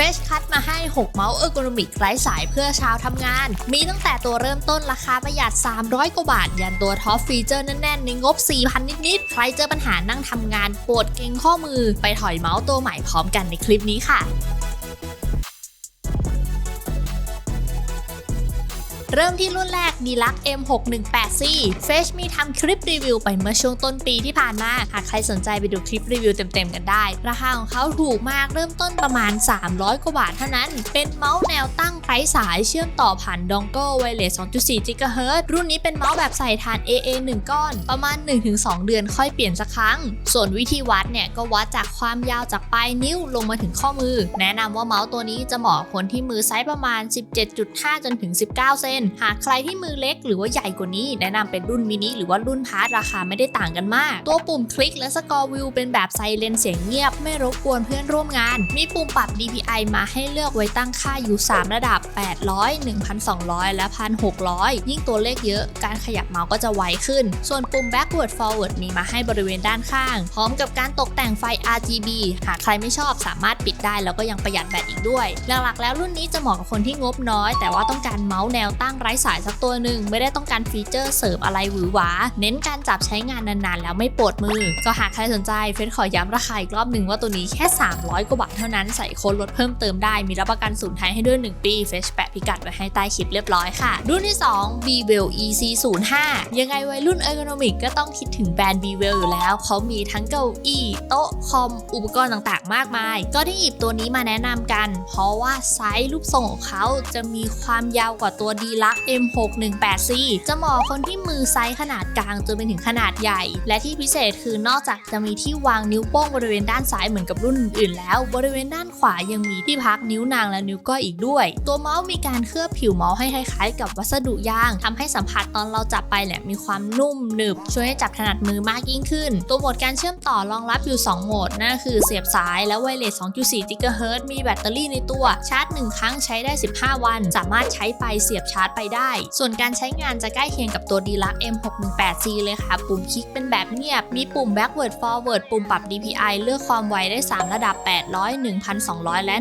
เฟชคัดมาให้ 6 เมาส์เออร์โกนมิกไร้สายเพื่อชาวทำงาน มีตั้งแต่ตัวเริ่มต้นราคาประหยัด 300 กว่าบาท ยันตัวท็อปฟีเจอร์แน่นๆ ในงบ 4,000 นิดๆ ใครเจอปัญหานั่งทำงานปวดเกร็งข้อมือ ไปถอยเมาส์ตัวใหม่พร้อมกันในคลิปนี้ค่ะ เริ่มที่รุ่นแรก d e l u x M618C f e s h มีทำคลิปรีวิวไปเมื่อช่วงต้นปีที่ผ่านมา หากใครสนใจไปดูคลิปรีวิวเต็มๆกันได้ ราคาของเขาถูกมากเริ่มต้นประมาณ 300 กว่าบาทเท่านั้น เป็นเมาส์แนวตั้งไร้สายเชื่อมต่อผ่านดองเกิลไวเลส2.4 GHz รุ่นนี้เป็นเมาส์แบบใส่ฐาน AA 1 ก้อน ประมาณ 1-2 เดือนค่อยเปลี่ยนสักครั้ง ส่วนวิธีวัดเนี่ยก็วัดจากความยาวจากปลายนิ้วลงมาถึงข้อมือ แนะนำว่าเมาส์ตัวนี้จะเหมาะคนที่มือไซส์ประมาณ 17.5 จนถึง 19 เซนหากใครที่มือเล็กหรือว่าใหญ่กว่านี้ แนะนำเป็นรุ่นมินิหรือว่ารุ่นพาร์ทราคาไม่ได้ต่างกันมาก ตัวปุ่มคลิกและสกอร์วิวเป็นแบบไซเลนเสียงเงียบ ไม่รบกวนเพื่อนร่วมงาน มีปุ่มปรับ DPI มาให้เลือกไว้ตั้งค่าอยู่ 3 ระดับ 800 1,200 และ 1,600 ยิ่งตัวเลขเยอะการขยับเมาส์ก็จะไวขึ้น ส่วนปุ่ม backward forward มีมาให้บริเวณด้านข้าง พร้อมกับการตกแต่งไฟ RGB หากใครไม่ชอบสามารถปิดได้แล้วก็ยังประหยัดแบตอีกด้วย หลักๆ แล้วรุ่นนี้จะเหมาะกับคนที่งบน้อย แต่ว่าต้องการเมาส์แนวตั้งไร้สายสักตัวหนึ่งไม่ได้ต้องการฟีเจอร์เสริมอะไรหวือหวา เน้นการจับใช้งานนานๆ แล้วไม่ปวดมือ ก็หากใครสนใจเฟซขอย้ำราคาอีกรอบหนึ่งว่าตัวนี้แค่ 300 กว่าบาทเท่านั้นใส่โค้ดลดเพิ่มเติมได้มีรับประกันศูนย์ไทยให้ด้วย 1 ปีเฟซแปะพิกัดไว้ให้ใต้คลิปเรียบร้อยค่ะ รุ่นที่ 2 b w e l EC 0 5ยังไงวัยรุ่นเอ r ร์ o น o มิกก็ต้องคิดถึงแบรนด์ b w e l อยู่แล้วเขามีทั้งเก้าอี้โต๊ะคอม อุปกรณ์ต่างๆ มากมาย ก็ที่หยิบตัวนี้มาแนะนำกัน เพราะว่าไซส์รูปทรงของเขาจะมีความยาวกว่าตัว d l u x M618C จะเหมาะคนที่มือไซส์ขนาดกลางจนไปถึงขนาดใหญ่ และที่พิเศษคือนอกจากจะมีที่วางนิ้วโป้งบริเวณด้านซ้ายเหมือนกับรุ่นอื่นแล้ว บริเวณด้านขวายังมีที่พักนิ้วนางและนิ้วก้อยอีกด้วย ตัวเมาส์มีการเคลือบผิวเมาส์ให้คล้ายๆ กับวัสดุยางทำให้สัมผัสตอนเราจับไปเนี่ยมีความนุ่มหนึบช่วยให้จับถนัดมือมากยิ่งขึ้น ตัวโหมดการเชื่อมต่อรองรับอยู่ 2 โหมดนั่นคือเสียบสายและไวเลส 2.4 GHz มีแบตเตอรี่ในตัวชาร์จ 1 ครั้งใช้ได้ 15 วัน สามารถใช้ไปเสียบชาร์จไปได้ ส่วนการใช้งานจะใกล้เคียงกับตัว d l u x M618C เลยค่ะ ปุ่มคลิกเป็นแบบเงียบ มีปุ่ม backward forward ปุ่มปรับ DPI เลือกความไวได้ 3 ระดับ 800 1,200 และ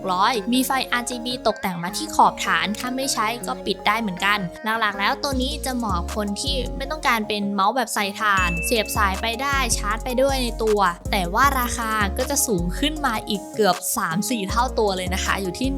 1,600 มีไฟ RGB ตกแต่งมาที่ขอบฐาน ถ้าไม่ใช้ก็ปิดได้เหมือนกัน หลักๆ แล้วตัวนี้จะเหมาะคนที่ไม่ต้องการเป็นเมาส์แบบใส่ถ่าน เสียบสายไปได้ชาร์จไปด้วยในตัว แต่ว่าราคาก็จะสูงขึ้นมาอีกเกือบ 3-4 เท่าตัวเลยนะคะ อยู่ที่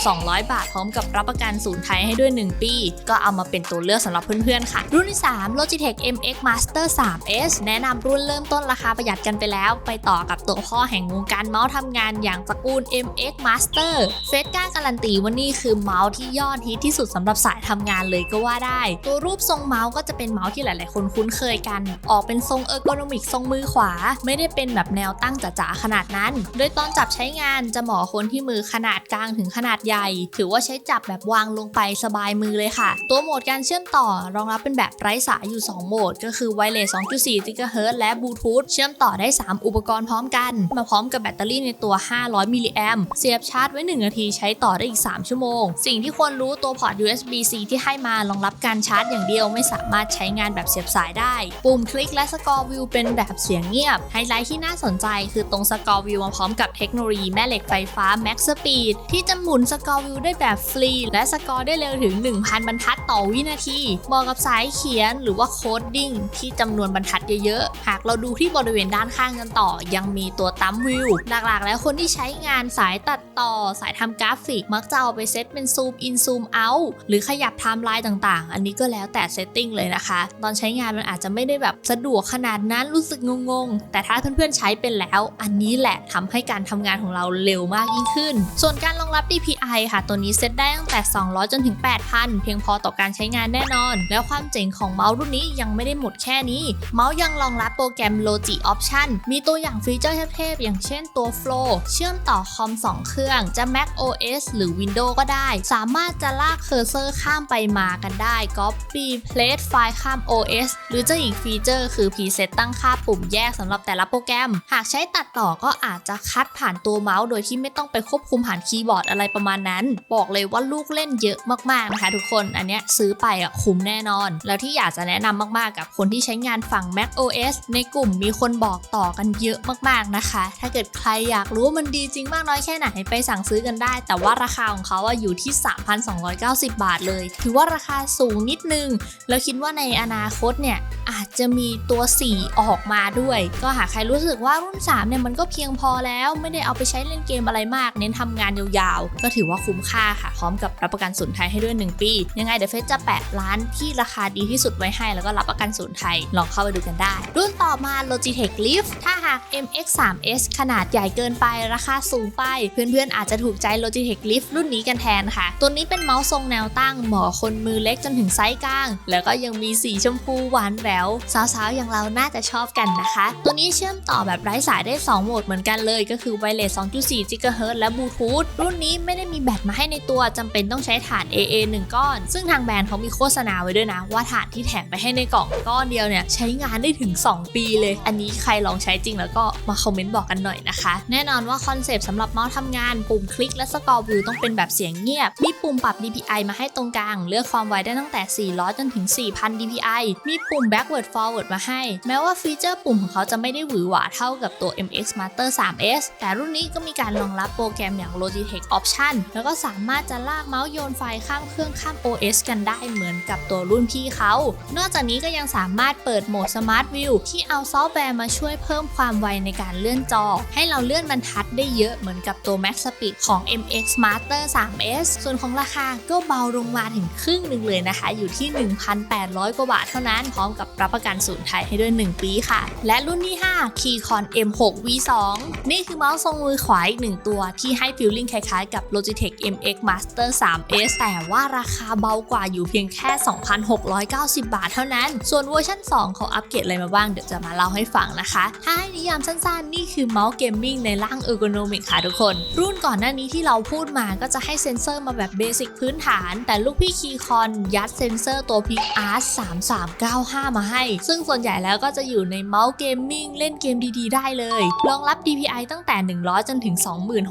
1,200 บาทพร้อมกับรับประกันศูนย์ไทยให้ด้วย 1 ปี ก็เอามาเป็นตัวเลือกสำหรับเพื่อนๆค่ะ รุ่นที่ 3 Logitech MX Master 3S แนะนำรุ่นเริ่มต้นราคาประหยัดกันไปแล้ว ไปต่อกับตัวพ่อแห่งวงการเมาส์ทำงานอย่างตระกูล MX Master เฟสก้าการันตีว่านี่คือเมาส์ที่ยอดฮิตที่สุดสำหรับสายทำงานเลยก็ว่าได้ ตัวรูปทรงเมาส์ก็จะเป็นเมาส์ที่หลาย ๆ คนคุ้นเคยกัน ออกเป็นทรงเออร์โกนอมิกทรงมือขวา ไม่ได้เป็นแบบแนวตั้งจ๋าๆขนาดนั้น โดยตอนจับใช้งานจะเหมาะคนที่มือขนาดกลางถึงขนาดใหญ่ ถือว่าใช้จับแบบวางลงไปสบายมือเลยค่ะ ตัวโหมดการเชื่อมต่อรองรับเป็นแบบไร้สายอยู่ 2 โหมด ก็คือไวเลส2.4 GHz และบลูทูธเชื่อมต่อได้ 3 อุปกรณ์พร้อมกัน มาพร้อมกับแบตเตอรี่ในตัว 500 มิลลิแอมเสียบชาร์จไว้ 1 นาทีใช้ต่อได้อีก 3 ชั่วโมง สิ่งที่ควรรู้ตัวพอร์ต USB-C ที่ให้มารองรับการชาร์จอย่างเดียวไม่สามารถใช้งานแบบเสียบสายได้ ปุ่มคลิกและสกอร์วิวเป็นแบบเสียงเงียบ ไฮไลท์ที่น่าสนใจคือตรงสกอร์วิวมาพร้อมกับเทคโนโลยีแม่เหล็กไฟฟ้า Max Speed ที่จะหมุนสกอร์วิวได้แบบฟรี และสกอร์ได้เร็วถึง 1,000 บรรทัดต่อวินาทีเหมาะกับสายเขียนหรือว่าโคดดิ้งที่จำนวนบรรทัดเยอะๆ หากเราดูที่บริเวณด้านข้างกันต่อ ยังมีตัวตั้มวิวหลักๆ แล้วคนที่ใช้งานสายตัดต่อ สายทำกราฟิกมักจะเอาไปเซตเป็นซูมอินซูมเอาหรือขยับไทม์ไลน์ต่างๆ อันนี้ก็แล้วแต่เซตติ้งเลยนะคะ ตอนใช้งานมันอาจจะไม่ได้แบบสะดวกขนาดนั้นรู้สึกงงๆ แต่ถ้าเพื่อนๆใช้เป็นแล้ว อันนี้แหละทำให้การทำงานของเราเร็วมากยิ่งขึ้น ส่วนการรองรับ DPI ค่ะ ตัวนี้เซตได้ตั้งแต่ 200 จนถึง 8,000 เพียงพอต่อการใช้งานแน่นอน แล้วความเจ๋งของเมาส์รุ่นนี้ยังไม่ได้หมดแค่นี้ เมาส์ยังรองรับโปรแกรม Logi Option มีตัวอย่างฟีเจอร์เทพๆอย่างเช่นตัว Flow เชื่อมต่อคอม 2 เครื่องจะ Mac OS หรือ Windows ก็ได้ สามารถจะลากเคอร์เซอร์ข้ามไปมากันได้ Copy Place ไฟล์ข้าม OS หรือจะอีกฟีเจอร์คือ Preset ตั้งค่าปุ่มแยกสำหรับแต่ละโปรแกรม หากใช้ตัดต่อก็อาจจะคัดผ่านตัวเมาส์ โดยที่ไม่ต้องไปควบคุมผ่านคีย์บอร์ดอะไรประมาณนั้น บอกเลยว่าลูกเล่นเยอะมากๆนะคะทุกคนอันเนี้ยซื้อไปอะคุ้มแน่นอน แล้วที่อยากจะแนะนำมากๆ กับคนที่ใช้งานฝั่ง Mac OS ในกลุ่มมีคนบอกต่อกันเยอะมากๆนะคะ ถ้าเกิดใครอยากรู้ว่ามันดีจริงมากน้อยแค่ไหนไปสั่งซื้อกันได้ แต่ว่าราคาของเขาอะอยู่ที่ 3,290 บาทเลย ถือว่าราคาสูงนิดนึง แล้วคิดว่าในอนาคตเนี่ยอาจจะมีตัว 4 ออกมาด้วย ก็หากใครรู้สึกว่ารุ่น3เนี่ยมันก็เพียงพอแล้วไม่ได้เอาไปใช้เล่นเกมอะไรมาก เน้นทำงานยาวๆ ก็ถือว่าคุ้มค่าค่ะ พร้อมกับรับประกันศูนย์ไทยให้ด้วย 1 ปี ยังไงเดี๋ยวเฟซจะแปะร้านที่ราคาดีที่สุดไว้ให้ แล้วก็รับประกันศูนย์ไทย ลองเข้าไปดูกันได้ รุ่นต่อมา Logitech Lift ถ้าหาก MX3S ขนาดใหญ่เกินไปราคาสูงไป เพื่อนๆอาจจะถูกใจ Logitech Lift รุ่นนี้กันแทนค่ะ ตัวนี้เป็นเมาส์ทรงแนวตั้งเหมาะคนมือเล็กจนถึงไซส์กลาง แล้วก็ยังมีสีชมพูหวานแหววสาวๆอย่างเราน่าจะชอบกันนะคะ ตัวนี้เชื่อมต่อแบบไร้สายได้ 2 โหมดเหมือนกันเลย ก็คือ Wireless 2.4 GHz และ Bluetooth รุ่นนี้ไม่ได้มีแบตมาให้ในตัวจำเป็นต้องใช้ฐาน AA 1 ก้อน ซึ่งทางแบรนด์เขามีโฆษณาไว้ด้วยนะ ว่าฐานที่แถมไปให้ในกล่องก้อนเดียวเนี่ยใช้งานได้ถึง 2 ปีเลย อันนี้ใครลองใช้จริงแล้วก็มาคอมเมนต์บอกกันหน่อยนะคะ แน่นอนว่าคอนเซปต์สำหรับเมาส์ทำงาน ปุ่มคลิกและสกอร์วิวต้องเป็นแบบเสียงเงียบ มีปุ่มปรับ DPI มาให้ตรงกลาง เลือกความไวได้ตั้งแต่ 400 จนถึง 4,000 DPI มีปุ่ม backward forward มาให้ แม้ว่าฟีเจอร์ปุ่มของเขาจะไม่ได้หวือหวาเท่ากับตัว MX Master 3S แต่รุ่นนี้ก็มีการรองรับโปรแกรมอย่าง Logitech Option แล้วก็สามารถจะลากเมาส์โยนไฟล์ข้ามเครื่องข้าม OS กันได้เหมือนกับตัวรุ่นพี่เขา นอกจากนี้ก็ยังสามารถเปิดโหมด Smart View ที่เอาซอฟต์แวร์มาช่วยเพิ่มความไวในการเลื่อนจอ ให้เราเลื่อนบรรทัดได้เยอะเหมือนกับตัว Max Speed ของ MX Master 3S ส่วนของราคาก็เบาลงมาถึงครึ่งหนึ่งเลยนะคะ อยู่ที่ 1,800 กว่าบาทเท่านั้น พร้อมกับรับประกันศูนย์ไทยให้ด้วย 1 ปีค่ะ และรุ่นที่ 5 Keycon M6 V2 นี่คือเมาส์ทรงมือขวาอีกหนึ่งตัวที่ให้ฟิลลิ่งคล้ายๆกับ Logitech MX Master 3S แต่ว่าราคาเบากว่าอยู่เพียงแค่ 2,690 บาทเท่านั้น ส่วนเวอร์ชัน2เขาอัปเกรดอะไรมาบ้างเดี๋ยวจะมาเล่าให้ฟังนะคะ ถ้าให้นิยามสั้นๆ นี่คือเมาส์เกมมิ่งในร่างเออร์โกนมิกค่ะทุกคน รุ่นก่อนหน้านี้ที่เราพูดมาก็จะให้เซ็นเซอร์มาแบบเบสิกพื้นฐาน แต่ลูกพี่คีคอนยัดเซ็นเซอร์ตัว p i c Art 3395 มาให้ ซึ่งส่วนใหญ่แล้วก็จะอยู่ในเมาส์เกมมิ่งเล่นเกมดีๆได้เลยรองรับ DPI ตั้งแต่ 100 จนถึง 26,000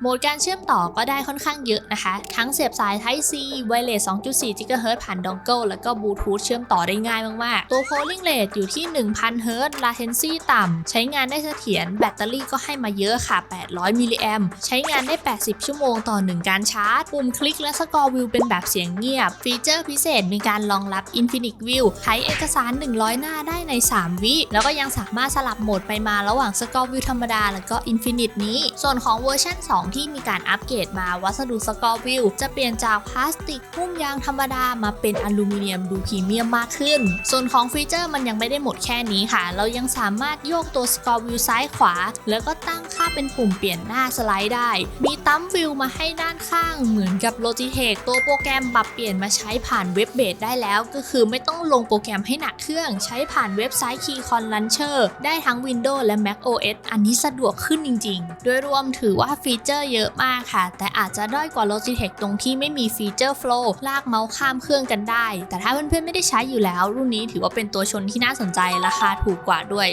โหมดการเชื่อมต่อก็ได้ค่อนข้างเยอะนะคะ ทั้งเสียบสาย Type C Wireless 2.4 GHz ผ่านดองเกิลแล้วก็บลูทูธเชื่อมต่อได้ง่ายมากๆ ตัว polling rate อยู่ที่ 1,000 Hz latency ต่ำ ใช้งานได้เสถียร แบตเตอรี่ก็ให้มาเยอะค่ะ 800 มิลลิแอมใช้งานได้ 80 ชั่วโมงต่อ 1 การชาร์จ ปุ่มคลิกและสกอร์วิวเป็นแบบเสียงเงียบ ฟีเจอร์พิเศษมีการรองรับ Infinite View ใช้เอกสาร 100 หน้าได้ใน 3 วิ แล้วก็ยังสามารถสลับโหมดไปมาระหว่างสกอร์วิวธรรมดา แล้วก็ Infinite นี้ ส่วนของเวอร์ชัน2 ที่มีการอัปเกรดมาวัสดุสกอร์วิวจะเปลี่ยนจากพลาสติกหุ้มยางธรรมดามาเป็นอลูมิเนียมดูพรีเมียมมากขึ้น ส่วนของฟีเจอร์มันยังไม่ได้หมดแค่นี้ค่ะ เรายังสามารถโยกตัวสกอร์วิวซ้ายขวา แล้วก็ตั้งค่าเป็นปุ่มเปลี่ยนหน้าสไลด์ได้ มีตั้มวิวมาให้ด้านข้างเหมือนกับ Logitech ตัวโปรแกรมปรับเปลี่ยนมาใช้ผ่านเว็บเบสได้แล้ว ก็คือไม่ต้องลงโปรแกรมให้หนักเครื่อง ใช้ผ่านเว็บไซต์ Keycon Launcher ได้ทั้ง Windows และ Mac OS อันนี้สะดวกขึ้นจริงๆ โดยรวมถือว่าฟีเจอร์เยอะมากค่ะ แต่อาจจะด้อยกว่า Logitech ตรงที่ไม่มีฟีเจอร์ Flow ลากเมาส์ข้ามเครื่องกันได้ แต่ถ้าเพื่อนๆไม่ได้ใช้อยู่แล้ว รุ่นนี้ถือว่าเป็นตัวชนที่น่าสนใจราคาถูกกว่าด้วย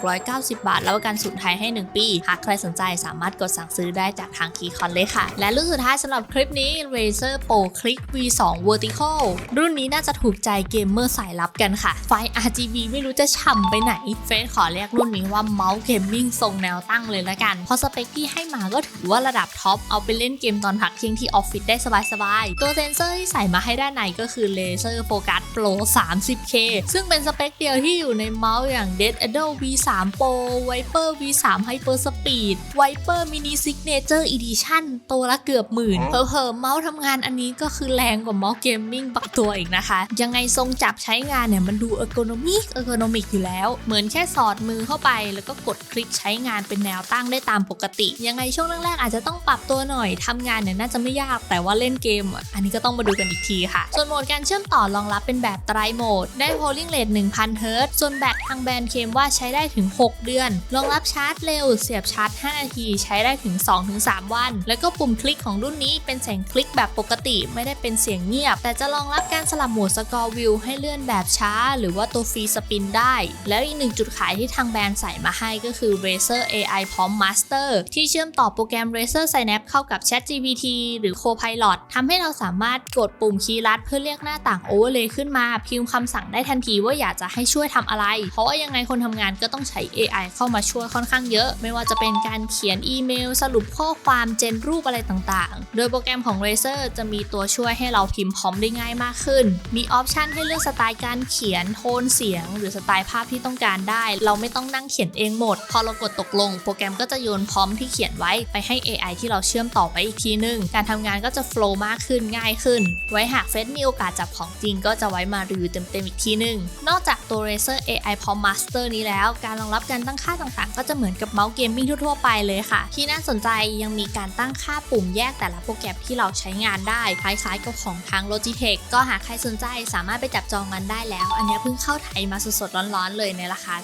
2,690 บาท แล้วประกันศูนย์ไทยให้ 1 ปี หากใครสนใจสามารถกดสั่งซื้อได้จากทาง Keycon เลยค่ะ และรุ่นสุดท้ายสำหรับคลิปนี้ Razer Pro Click V2 Vertical รุ่นนี้น่าจะถูกใจเกมเมอร์สายลับกันค่ะ ไฟ RGB ไม่รู้จะฉ่ำไปไหน เฟซขอเรียกรุ่นนี้ว่าเมาส์เกมมิ่งทรงแนวตั้งเลยละกัน เพราะสเปคที่ให้มาก็ถือว่าระดับท็อป เอาไปเล่นเกมตอนพักเที่ยงที่ออฟฟิศได้สบายๆ ตัวเซนเซอร์ที่ใส่มาให้ด้านในก็คือ Laser Focus Pro 30K ซึ่งเป็นสเปคเดียวที่อยู่ในเมาส์อย่าง Dead Adder V3 Pro Viper V3 Hyper Speed Viper Mini Signature Edition ตัวละเกือบหมื่นเผลอๆเมาส์ทำงานอันนี้ก็คือแรงกว่าเมาส์เกมมิ่งปักตัวอีกนะคะ ยังไงทรงจับใช้งานเนี่ยมันดูเออร์โกนมิกเออร์โกนมิกอยู่แล้ว เหมือนแค่สอดมือเข้าไปแล้วก็กดคลิกใช้งานเป็นแนวตั้งได้ตามปกติ ยังไงช่วงแรกๆอาจจะต้องปรับตัวหน่อยทำงานเนี่ยน่าจะไม่ยากแต่ว่าเล่นเกม อันนี้ก็ต้องมาดูกันอีกทีค่ะ ส่วนโหมดการเชื่อมต่อรองรับเป็นแบบไตรโหมด ได้ polling rate 1000 Hz ส่วนแบตทางแบรนด์เคมว่าใช้ได้ถึง 6 เดือน รองรับชาร์จเร็ว เสียบชาร์จ 5 นาที ใช้ได้ถึง 2-3 วัน แล้วก็ปุ่มคลิกของรุ่นนี้เป็นเสียงคลิกแบบปกติไม่ได้เป็นเสียงเงียบ แต่จะรองรับการสลับโหมดสกอร์วิวให้เลื่อนแบบช้า หรือว่าตัวฟรีสปินได้ แล้วอีกหนึ่งจุดขายที่ทางแบรนด์ใส่มาให้ก็คือ Razer AI พร้อม Master ที่เชื่อมต่อโปรแกรม Razer Synapse เข้ากับ ChatGPT หรือ Copilot ทำให้เราสามารถกดปุ่มคีย์ลัด เพื่อเรียกหน้าต่าง Overlay ขึ้นมา พิมพ์คำสั่งได้ทันทีว่าอยากจะให้ช่วยทำอะไร เพราะว่ายังไงคนทำงานก็ต้องใช้ AI เข้ามาช่วยค่อนข้างเยอะ ไม่ว่าจะเป็นการเขียนอีเมล สรุปข้อความเจนรูปอะไรต่างๆ โดยโปรแกรมของ Razer จะมีตัวช่วยให้เราพิมพ์พร้อมได้ง่ายมากขึ้น มีออปชันให้เลือกสไตล์การเขียน โทนเสียง หรือสไตล์ภาพที่ต้องการได้ เราไม่ต้องนั่งเขียนเองหมด พอเรากดตกลง โปรแกรมก็จะโยนพร้อมที่เขียนไว้ไปให้ AI ที่เราเชื่อมต่อไปอีกทีนึง การทำงานก็จะโฟล์มากขึ้นง่ายขึ้น ไว้หากเฟซมีโอกาสจับของจริงก็จะไว้มารีวิวเต็มๆอีกทีนึง นอกจากตัว Razer AI Palm Master นี้แล้ว การรองรับการตั้งค่าต่างๆ ก็จะเหมือนกับเมาส์เกมมิ่งทั่วๆไปเลยค่ะ ที่น่าสนใจยังมีการตั้งค่าปุ่มแยกแต่ละโปรแกรมที่เราใช้งานได้คล้ายๆกับของทาง Logitech ก็หากใครสนใจสามารถไปจับจองกันได้แล้ว อันนี้เพิ่งเข้าไทยมาสดๆร้อนๆเลยในราคา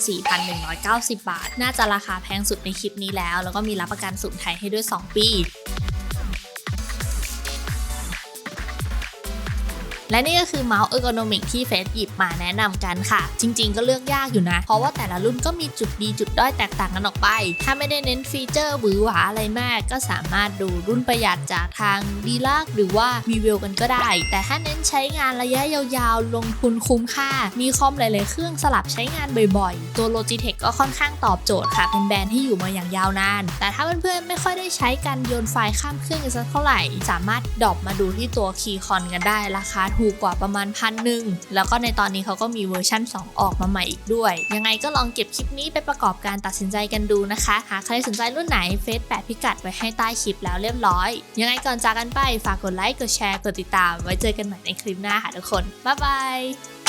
4,190บาท น่าจะราคาแพงสุดในคลิปนี้แล้ว แล้วก็มีรับประกันสูงไทยให้ด้วย 2 ปี และนี่ก็คือเมาส์เออร์โกนอมิกที่เฟสหยิบมาแนะนำกันค่ะ จริง ๆ ก็เลือกยากอยู่นะ เพราะว่าแต่ละรุ่นก็มีจุดดีจุดด้อยแตกต่างกันออกไป ถ้าไม่ได้เน้นฟีเจอร์หวือหวาอะไรมาก ก็สามารถดูรุ่นประหยัดจากทางดีลักหรือว่าวีเวิวกันก็ได้ แต่ถ้าเน้นใช้งานระยะยาวๆ ลงทุนคุ้มค่า มีคอมหลายๆเครื่องสลับใช้งานบ่อยๆ ตัว Logitech ก็ค่อนข้างตอบโจทย์ค่ะ เป็นแบรนด์ที่อยู่มาอย่างยาวนาน แต่ถ้าเพื่อนๆไม่ค่อยได้ใช้การโยนไฟล์ข้ามเครื่องกันสักเท่าไหร่ สามารถดรอปมาดูที่ตัวคีย์คอนกันได้ราคาถูกกว่าประมาณพันหนึ่งแล้วก็ในตอนนี้เขาก็มีเวอร์ชั่น 2 ออกมาใหม่อีกด้วย ยังไงก็ลองเก็บคลิปนี้ไปประกอบการตัดสินใจกันดูนะคะ หากใครสนใจรุ่นไหนเฟซแปะพิกัดไว้ให้ใต้คลิปแล้วเรียบร้อย ยังไงก่อนจากกันไปฝากกดไลค์กดแชร์กดติดตาม ไว้เจอกันใหม่ในคลิปหน้าค่ะทุกคนบ๊ายบาย